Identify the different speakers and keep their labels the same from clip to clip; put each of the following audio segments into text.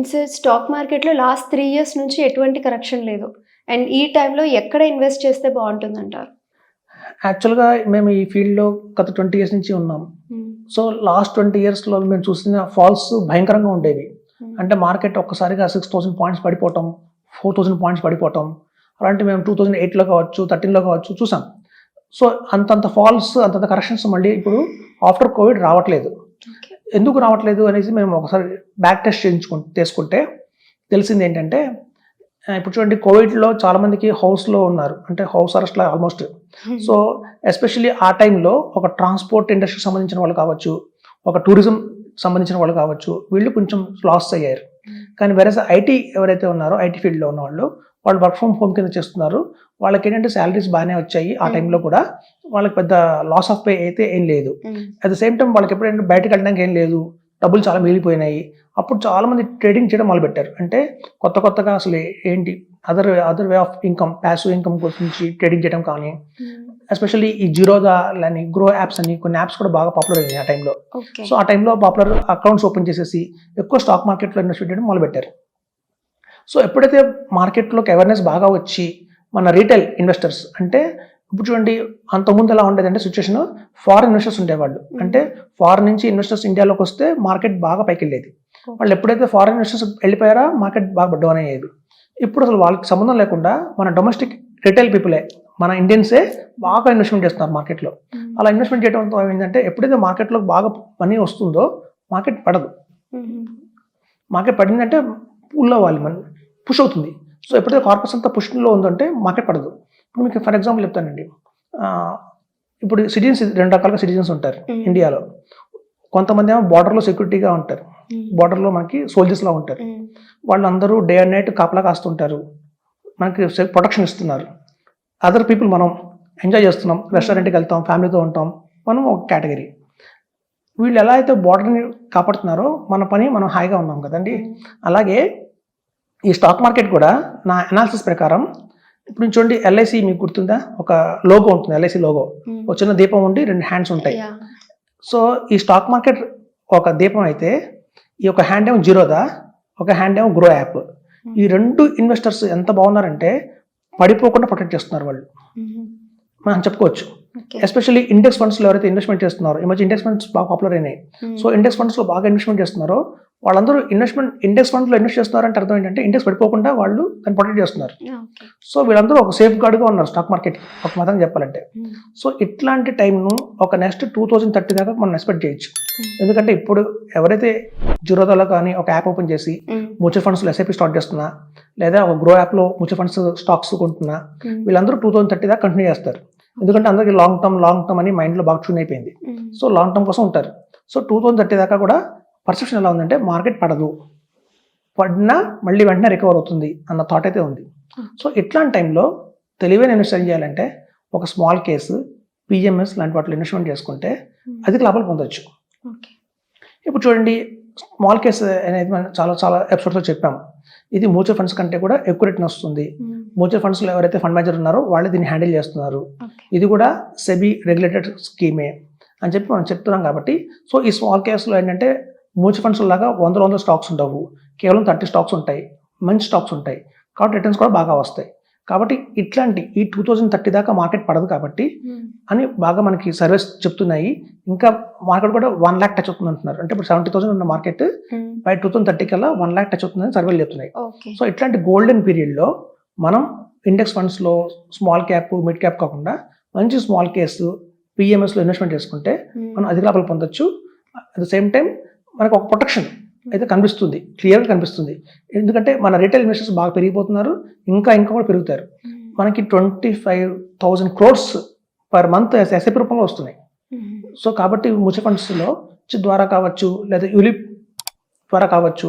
Speaker 1: Means stock మార్కెట్లో last three years నుంచి ఎటువంటి కరెక్షన్ లేదు. అండ్ ఈ టైంలో ఎక్కడ ఇన్వెస్ట్ చేస్తే బాగుంటుంది అంటారు
Speaker 2: యాక్చువల్గా మేము ఈ ఫీల్డ్లో గత ట్వంటీ ఇయర్స్ నుంచి ఉన్నాం. సో లాస్ట్ ట్వంటీ ఇయర్స్లో మేము చూసిన ఫాల్స్ భయంకరంగా ఉండేవి. అంటే మార్కెట్ ఒక్కసారిగా సిక్స్ థౌసండ్ పాయింట్స్ పడిపోవటం ఫోర్ థౌసండ్ పాయింట్స్ పడిపోవటం అలాంటి మేము టూ థౌసండ్ ఎయిట్లో కావచ్చు థర్టీన్లో కావచ్చు చూసాం. సో అంతంత ఫాల్స్ అంతంత కరెక్షన్స్ మళ్ళీ ఇప్పుడు ఆఫ్టర్ కోవిడ్ రావట్లేదు. ఎందుకు రావట్లేదు అనేసి మేము ఒకసారి బ్యాక్ టెస్ట్ చేయించుకు తీసుకుంటే తెలిసింది ఏంటంటే ఇప్పుడు చూడండి కోవిడ్లో చాలా మందికి హౌస్లో ఉన్నారు. అంటే హౌస్ అరెస్ట్లో ఆల్మోస్ట్. సో ఎస్పెషల్లీ ఆ టైంలో ఒక ట్రాన్స్పోర్ట్ ఇండస్ట్రీకి సంబంధించిన వాళ్ళు కావచ్చు ఒక టూరిజం సంబంధించిన వాళ్ళు కావచ్చు వీళ్ళు కొంచెం లాస్ అయ్యారు. కానీ వేరే ఐటీ ఎవరైతే ఉన్నారో ఐటీ ఫీల్డ్లో ఉన్న వాళ్ళు వాళ్ళు వర్క్ ఫ్రమ్ హోమ్ కింద చేస్తున్నారు. వాళ్ళకి ఏంటంటే శాలరీస్ బాగానే వచ్చాయి ఆ. టైంలో కూడా. వాళ్ళకి పెద్ద లాస్ ఆఫ్ పే అయితే ఏం లేదు. అట్ ద సేమ్ టైం వాళ్ళకి ఎప్పుడైనా బయటకు వెళ్ళడానికి ఏం లేదు. డబ్బులు చాలా మిగిలిపోయినాయి. అప్పుడు చాలా మంది ట్రేడింగ్ చేయడం మొదలుపెట్టారు. అంటే కొత్త కొత్తగా అసలు ఏంటి? Other other way of income passive income గురించి ట్రేడింగ్ చేయడం కానీ ఎస్పెషల్లీ ఈ జీరోదా అని గ్రో యాప్స్ అని కొన్ని యాప్స్ కూడా బాగా పాపులర్ అయినాయి ఆ టైంలో సో ఆ టైంలో పాపులర్ అకౌంట్స్ ఓపెన్ చేసేసి ఎక్కువ స్టాక్ మార్కెట్లో ఇన్వెస్ట్ చేయడం మొదలుపెట్టారు. సో ఎప్పుడైతే మార్కెట్లోకి అవేర్నెస్ బాగా వచ్చి మన రీటైల్ ఇన్వెస్టర్స్ అంటే ఇప్పుడు చూడండి అంతకుముందు ఎలా ఉండేదంటే సిచ్యువేషన్ ఫారెన్ ఇన్వెస్టర్స్ ఉండేవాళ్ళు. అంటే ఫారెన్ నుంచి ఇన్వెస్టర్స్ ఇండియాలోకి వస్తే మార్కెట్ బాగా పైకి వెళ్ళేది. వాళ్ళు ఎప్పుడైతే ఫారెన్ ఇన్వెస్టర్స్ వెళ్ళిపోయారో మార్కెట్ బాగా డౌన్ అయ్యేది. ఇప్పుడు అసలు వాళ్ళకి సంబంధం లేకుండా మన డొమెస్టిక్ రిటైల్ పీపులే మన ఇండియన్సే బాగా ఇన్వెస్ట్మెంట్ చేస్తున్నారు మార్కెట్లో అలా ఇన్వెస్ట్మెంట్ చేయడంతో ఏంటంటే ఎప్పుడైతే మార్కెట్లో బాగా మనీ వస్తుందో మార్కెట్ పడదు. మార్కెట్ పడిందంటే పుల్ అవ్వాలి మన పుష్ అవుతుంది. సో ఎప్పుడైతే కార్పస్ అంతా పుష్లో ఉందంటే మార్కెట్ పడదు. ఇప్పుడు మీకు ఫర్ ఎగ్జాంపుల్ చెప్తానండి. ఇప్పుడు సిటిజన్స్ రెండు రకాలుగా సిటిజన్స్ ఉంటారు. ఇండియాలో కొంతమంది ఏమో బార్డర్లో సెక్యూరిటీగా ఉంటారు. బార్డర్లో మనకి సోల్జర్స్లా ఉంటారు. వాళ్ళందరూ డే అండ్ నైట్ కాపలా కాస్తుంటారు. మనకి ప్రొటెక్షన్ ఇస్తున్నారు. అదర్ పీపుల్ మనం ఎంజాయ్ చేస్తున్నాం. రెస్టారెంట్కి వెళ్తాం ఫ్యామిలీతో ఉంటాం. మనం ఒక కేటగిరీ వీళ్ళు ఎలా అయితే బార్డర్ని కాపాడుతున్నారో మన పని మనం హాయిగా ఉన్నాం కదండి. అలాగే ఈ స్టాక్ మార్కెట్ కూడా నా అనాలిసిస్ ప్రకారం ఇప్పుడు చూడండి ఎల్ఐసి మీకు గుర్తుందా? ఒక లోగో ఉంటుంది ఎల్ఐసి లోగో ఒక చిన్న దీపం ఉండి రెండు హ్యాండ్స్ ఉంటాయి. సో ఈ స్టాక్ మార్కెట్ ఒక దీపం అయితే ఈ ఒక హ్యాండ్ ఏమో జీరోదా ఒక హ్యాండ్ ఏమో గ్రో యాప్ ఈ రెండు ఇన్వెస్టర్స్ ఎంత బాగున్నారంటే పడిపోకుండా ప్రొటెక్ట్ చేస్తున్నారు వాళ్ళు. మనం చెప్పుకోవచ్చు. ఎస్పెషల్లీ ఇండెక్స్ ఫండ్స్లో ఎవరైతే ఇన్వెస్ట్మెంట్ చేస్తున్నారో ఈ మధ్య ఇండెక్స్ ఫండ్స్ బాగా పాపులర్ అయినాయి. సో ఇండెక్స్ ఫండ్స్లో బాగా ఇన్వెస్ట్మెంట్ చేస్తున్నారో వాళ్ళందరూ ఇన్వెస్ట్మెంట్ ఇండెక్స్ ఫండ్స్లో ఇన్వెస్ట్ చేస్తున్నారంటే అర్థం ఏంటంటే ఇండెక్స్ పడిపోకుండా వాళ్ళు దాన్ని ప్రొటెక్ట్ చేస్తున్నారు. సో వీళ్ళందరూ ఒక సేఫ్ గార్డ్గా ఉన్నారు స్టాక్ మార్కెట్ ఒక మాత్రం చెప్పాలంటే. సో ఇట్లాంటి టైంను ఒక నెక్స్ట్ టూ థౌజండ్ థర్టీ దాకా మనం ఎక్స్పెక్ట్ చేయొచ్చు. ఎందుకంటే ఇప్పుడు ఎవరైతే జీరోదాలో కానీ ఒక యాప్ ఓపెన్ చేసి మ్యూచువల్ ఫండ్స్లో ఎస్ఐపి స్టార్ట్ చేస్తున్నా లేదా ఒక గ్రో యాప్లో మ్యూచువల్ ఫండ్స్ స్టాక్స్ కొంటున్నా వీళ్ళందరూ టూ థౌసండ్ థర్టీ దాకా కంటిన్యూ చేస్తారు. ఎందుకంటే అందరికీ లాంగ్ టర్మ్ లాంగ్ టర్మ్ అని మైండ్లో బాగా ట్యూన్ అయిపోయింది. సో లాంగ్ టర్మ్ కోసం ఉంటారు. సో టూ థౌసండ్ థర్టీ దాకా కూడా పర్సెప్షన్ ఎలా ఉందంటే మార్కెట్ పడదు. పడినా మళ్ళీ వెంటనే రికవర్ అవుతుంది అన్న థాట్ అయితే ఉంది. సో ఇట్లాంటి టైంలో తెలివైన ఇన్వెస్ట్ ఏం చేయాలంటే ఒక స్మాల్ కేసు పిఎంఎస్ లాంటి వాటిలో ఇన్వెస్ట్మెంట్ చేసుకుంటే అధిక లాభాలు పొందొచ్చు. ఇప్పుడు చూడండి స్మాల్ కేస్ అనేది మనం చాలా చాలా ఎపిసోడ్స్లో చెప్పాము. ఇది మ్యూచువల్ ఫండ్స్ కంటే కూడా ఎక్కువ రిటర్న్ వస్తుంది. మ్యూచువల్ ఫండ్స్లో ఎవరైతే ఫండ్ మేనేజర్ ఉన్నారో వాళ్ళే దీన్ని హ్యాండిల్ చేస్తున్నారు. ఇది కూడా సెబీ రెగ్యులేటెడ్ స్కీమే అని చెప్పి మనం చెప్తున్నాం కాబట్టి సో ఈ స్మాల్ కేసులో ఏంటంటే మ్యూచువల్ ఫండ్స్ లాగా వందల వందల స్టాక్స్ ఉండవు. కేవలం థర్టీ స్టాక్స్ ఉంటాయి. మంచి స్టాక్స్ ఉంటాయి. కాబట్టి రిటర్న్స్ కూడా బాగా వస్తాయి. కాబట్టి ఇట్లాంటి ఈ టూ థౌజండ్ థర్టీ దాకా మార్కెట్ పడదు కాబట్టి అని బాగా మనకి సర్వీస్ చెప్తున్నాయి. ఇంకా మార్కెట్ కూడా వన్ ల్యాక్ టచ్ అవుతుంది అంటున్నారు. అంటే ఇప్పుడు సెవెంటీ థౌసండ్ ఉన్న market by two thousand thirty కల్లా వన్ ల్యాక్ టచ్ అవుతుందని సర్వేలు చెప్తున్నాయి. సో ఇట్లాంటి గోల్డెన్ పీరియడ్లో మనం ఇండెక్స్ ఫండ్స్లో స్మాల్ క్యాప్ మిడ్ క్యాప్ కాకుండా మంచి స్మాల్ కేసు పిఎంఎస్లో ఇన్వెస్ట్మెంట్ చేసుకుంటే మనం అధిక లాభాలు పొందొచ్చు. అట్ ద సేమ్ టైం మనకు ఒక ప్రొటెక్షన్ అయితే కనిపిస్తుంది. క్లియర్గా కనిపిస్తుంది. ఎందుకంటే మన రీటైల్ ఇన్వెస్టర్స్ బాగా పెరిగిపోతున్నారు. ఇంకా ఇంకా కూడా పెరుగుతారు. మనకి twenty five thousand crores per month SIP రూపంలో వస్తున్నాయి. సో కాబట్టి మ్యూచువల్ ఫండ్స్లో ద్వారా కావచ్చు లేదా యూలిప్ ద్వారా కావచ్చు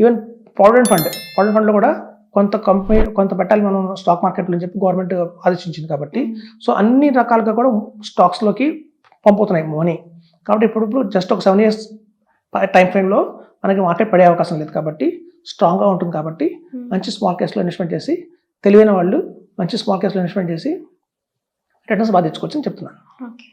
Speaker 2: ఈవెన్ ప్రావిడెంట్ ఫండ్ ప్రావిడెంట్ ఫండ్లో కూడా కొంత కంపెనీ కొంత పెట్టాలి మనం స్టాక్ మార్కెట్లో అని చెప్పి గవర్నమెంట్ ఆదేశించింది కాబట్టి. సో అన్ని రకాలుగా కూడా స్టాక్స్లోకి పంపుతున్నాయి మనీ కాబట్టి ఇప్పుడు జస్ట్ ఒక సెవెన్ ఇయర్స్ టైం ఫ్రేమ్లో మనకి మార్కెట్ పడే అవకాశం లేదు కాబట్టి స్ట్రాంగ్గా ఉంటుంది కాబట్టి మంచి స్మాల్ కేస్లో ఇన్వెస్ట్మెంట్ చేసి తెలివైన వాళ్ళు మంచి స్మాల్ కేస్లో ఇన్వెస్ట్మెంట్ చేసి రిటర్న్స్ బాగా తెచ్చుకోవచ్చు అని చెప్తున్నాను.
Speaker 1: ఓకే